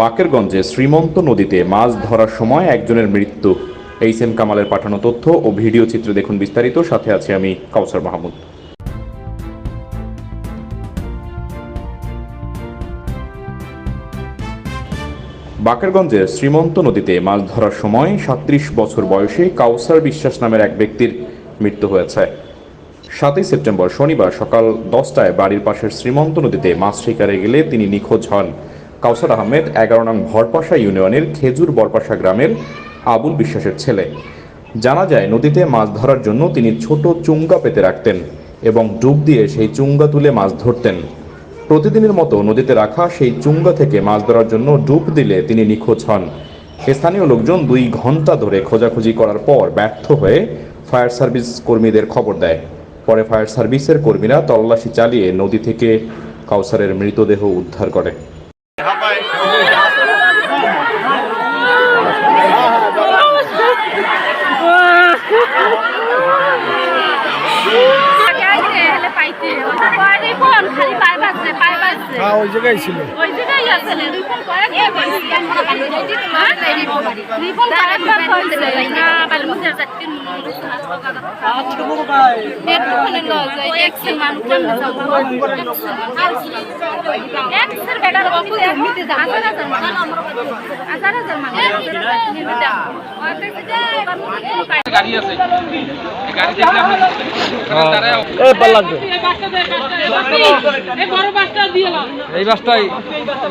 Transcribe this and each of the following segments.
বাকেরগঞ্জে শ্রীমন্ত নদীতে মাছ ধরার সময় একজনের মৃত্যু। এইচ এম কামালের পাঠানো তথ্য ও ভিডিও চিত্র দেখুন বিস্তারিত। সাথে আছে আমি কাউসার মাহমুদ। বাকেরগঞ্জের শ্রীমন্ত নদীতে মাছ ধরার সময় সাত্রিশ বছর বয়সে কাউসার বিশ্বাস নামের এক ব্যক্তির মৃত্যু হয়েছে। সাতই সেপ্টেম্বর শনিবার সকাল দশটায় বাড়ির পাশের শ্রীমন্ত নদীতে মাছ শিকারে গেলে তিনি নিখোঁজ হন। কাউসার আহমেদ, এগারো নং ভরপাশা ইউনিয়নের খেজুর বরপাশা গ্রামের আবুল বিশ্বাসের ছেলে। জানা যায়, নদীতে মাছ ধরার জন্য তিনি ছোট চুঙ্গা পেতে রাখতেন এবং ডুব দিয়ে সেই চুঙ্গা তুলে মাছ ধরতেন। প্রতিদিনের মতো নদীতে রাখা সেই চুঙ্গা থেকে মাছ ধরার জন্য ডুব দিলে তিনি নিখোঁজ হন। স্থানীয় লোকজন দুই ঘণ্টা ধরে খোঁজাখুঁজি করার পর ব্যর্থ হয়ে ফায়ার সার্ভিস কর্মীদের খবর দেয়। পরে ফায়ার সার্ভিসের কর্মীরা তল্লাশি চালিয়ে নদী থেকে কাউসারের মৃতদেহ উদ্ধার করে। হ্যাঁ ওই জায়গায় ছিল। ওই জায়গায় গাড়ি আছে। গাড়ি দেখলে তারা লাগবে এই বড় বাসটা দিয়ে এই বাসটাই।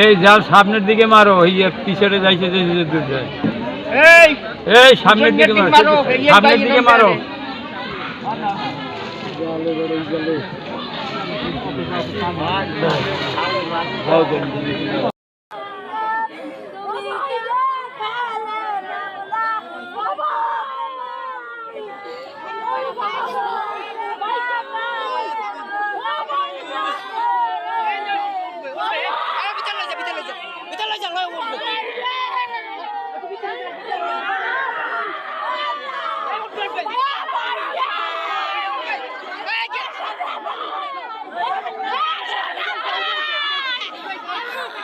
এই যাও সামনের দিকে মারো এই যে পিছনে যাইছে এই সামনের দিকে মারো সামনের দিকে মারো। Hey,